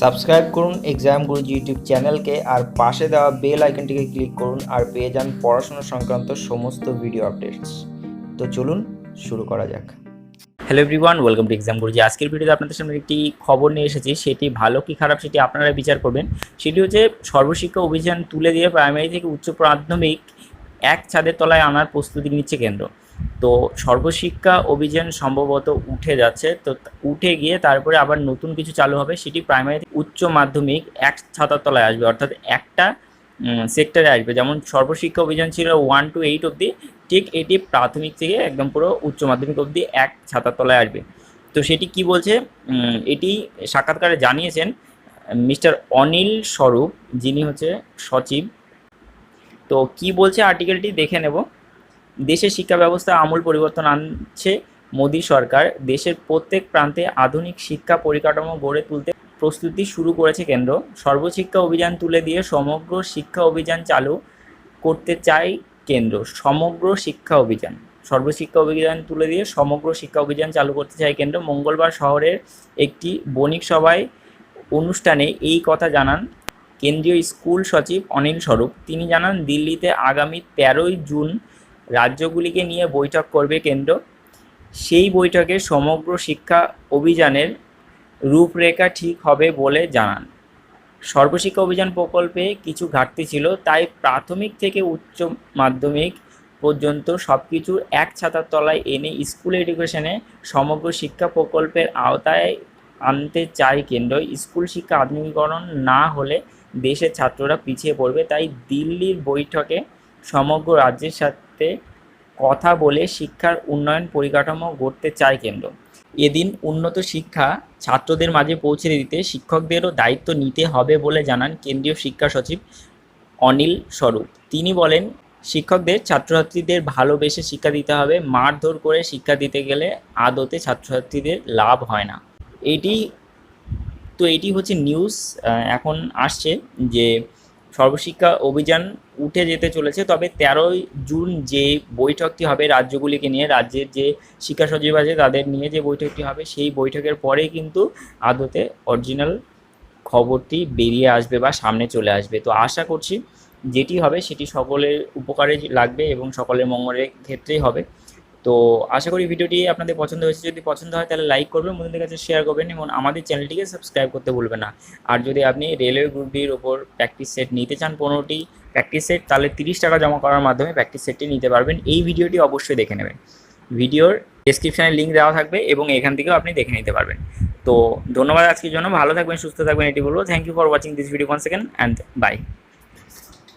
Subscribe করুন exam গুরুজি YouTube চ্যানেলকে আর পাশে দেওয়া বেল আইকনটিকে ক্লিক করুন আর পেয়ে যান পড়াশোনা সংক্রান্ত সমস্ত ভিডিও আপডেটস তো চলুন শুরু করা যাক। Hello everyone welcome to exam Guruji আজকের ভিডিওতে আপনাদের সামনে একটি খবর নিয়ে এসেছি। সেটি ভালো কি খারাপ সেটি আপনারা বিচার করবেন। সেটি হচ্ছে সর্বশিক্ষা অভিযান তুলে দিয়ে প্রাইমারি থেকে উচ্চ প্রাথমিক এক ছাদের তলায় আনার প্রস্তুতি নিচ্ছে কেন্দ্র। তো সর্বশিক্ষা অভিযান সম্ভবত উঠে যাচ্ছে। তো উঠে গিয়ে তারপরে আবার নতুন কিছু চালু হবে, সেটি প্রাইমারি উচ্চ মাধ্যমিক এক ছাতার তলায় আসবে। অর্থাৎ একটা সেক্টরে আসবে। যেমন সর্বশিক্ষা অভিযান ছিল ওয়ান টু এইট অবধি, ঠিক এটি প্রাথমিক থেকে একদম পুরো উচ্চ মাধ্যমিক অবধি এক ছাতার তলায় আসবে। তো সেটি কি বলছে? এটি সাক্ষাৎকারে জানিয়েছেন মিস্টার অনিল স্বরূপ, যিনি হচ্ছে সচিব তো কি বলছে আর্টিকেলটি দেখে নেব। দেশের শিক্ষা ব্যবস্থা আমূল পরিবর্তন আনছে মোদী সরকার। দেশের প্রত্যেক প্রান্তে আধুনিক শিক্ষা পরিকাঠামো গড়ে তুলতে প্রস্তুতি শুরু করেছে কেন্দ্র। সর্বশিক্ষা অভিযান তুলে দিয়ে সমগ্র শিক্ষা অভিযান চালু করতে চায় কেন্দ্র। সমগ্র শিক্ষা অভিযান। সর্বশিক্ষা অভিযান তুলে দিয়ে সমগ্র শিক্ষা অভিযান চালু করতে চায় কেন্দ্র। মঙ্গলবার শহরের একটি বণিক সভায় অনুষ্ঠানে এই কথা জানান কেন্দ্রীয় স্কুল সচিব অনিল স্বরূপ। তিনি জানান, দিল্লিতে আগামী তেরোই জুন রাজ্যগুলিকে নিয়ে বৈঠক করবে কেন্দ্র। সেই বৈঠকে সমগ্র শিক্ষা অভিযানের রূপরেখা ঠিক হবে বলে জানান। সর্বশিক্ষা অভিযান প্রকল্পে কিছু ঘাটতি ছিল, তাই প্রাথমিক থেকে উচ্চ মাধ্যমিক পর্যন্ত সব কিছু এক ছাতার তলায় এনে স্কুল এডুকেশনে সমগ্র শিক্ষা প্রকল্পের আওতায় আনতে চায় কেন্দ্র। স্কুল শিক্ষা আধুনিকীকরণ না হলে দেশের ছাত্ররা পিছিয়ে পড়বে। তাই দিল্লির বৈঠকে সমগ্র রাজ্যের সাথে কথা বলে শিক্ষার উন্নয়ন পরিকাঠামো গড়তে চায় কেন্দ্র। এদিন উন্নত শিক্ষা ছাত্রদের মাঝে পৌঁছে দিতে শিক্ষকদেরও দায়িত্ব নিতে হবে বলে জানান কেন্দ্রীয় শিক্ষা সচিব অনিল স্বরূপ। তিনি বলেন, শিক্ষকদের ছাত্রছাত্রীদের ভালোবেসে শিক্ষা দিতে হবে। মারধর করে শিক্ষা দিতে গেলে আদতে ছাত্রছাত্রীদের লাভ হয় না। এটি তো এটি হচ্ছে নিউজ এখন আসছে যে সর্বশিক্ষা অভিযান উঠে যেতে চলেছে, তবে তেরোই জুন যে বৈঠকটি হবে রাজ্যগুলিকে নিয়ে, রাজ্যের যে শিক্ষা সচিব আছে তাদের নিয়ে যে বৈঠকটি হবে, সেই বৈঠকের পরেই কিন্তু আদতে অরিজিনাল খবরটি বেরিয়ে আসবে বা সামনে চলে আসবে। তো আশা করছি যেটি হবে সেটি সকলের উপকারে লাগবে এবং সকলের মঙ্গলের ক্ষেত্রেই হবে। তো আশা করি ভিডিওটি আপনাদের পছন্দ হয়েছে। যদি পছন্দ হয় তাহলে লাইক করবেন, বন্ধুদের কাছে শেয়ার করবেন এবং আমাদের চ্যানেলটিকে সাবস্ক্রাইব করতে ভুলবেন না। আর যদি আপনি রেলওয়ে গ্রুপ ডির ওপর প্র্যাকটিস সেট নিতে চান পনেরোটি প্র্যাকটিস সেট তাহলে তিরিশ টাকা জমা করার মাধ্যমে প্র্যাকটিস সেটটি নিতে পারবেন। এই ভিডিওটি অবশ্যই দেখে নেবেন। ভিডিওর ডেসক্রিপশানে লিঙ্ক দেওয়া থাকবে এবং এখান থেকেও আপনি দেখে নিতে পারবেন। তো ধন্যবাদ আজকের জন্য। ভালো থাকবেন, সুস্থ থাকবেন, এটি বলব। Thank you for watching this video one second and bye